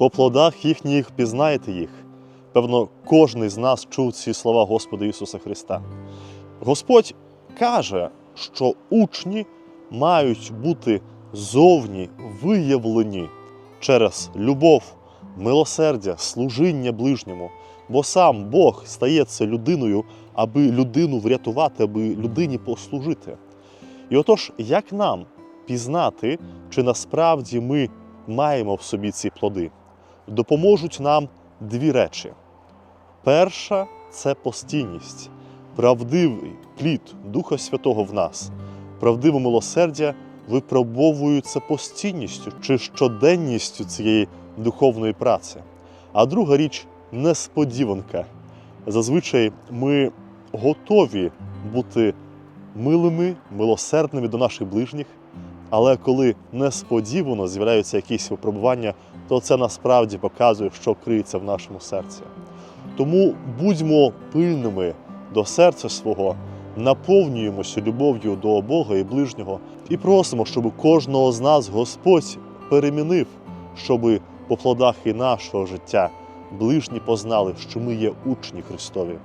По плодах їхніх пізнаєте їх. Певно, кожен з нас чув ці слова Господа Ісуса Христа. Господь каже, що учні мають бути зовні виявлені через любов, милосердя, служіння ближньому. Бо сам Бог стається людиною, аби людину врятувати, аби людині послужити. І отож, як нам пізнати, чи насправді ми маємо в собі ці плоди? Допоможуть нам дві речі. Перша це постійність, правдивий плід Духа Святого в нас, правдиве милосердя випробовуються постійністю чи щоденністю цієї духовної праці. А друга річ несподіванка. Зазвичай ми готові бути милими, милосердними до наших ближніх, але коли несподівано з'являються якісь випробування, то це насправді показує, що криється в нашому серці. Тому будьмо пильними до серця свого, наповнюємося любов'ю до Бога і ближнього і просимо, щоб кожного з нас Господь перемінив, щоб по плодах і нашого життя ближні познали, що ми є учні Христові.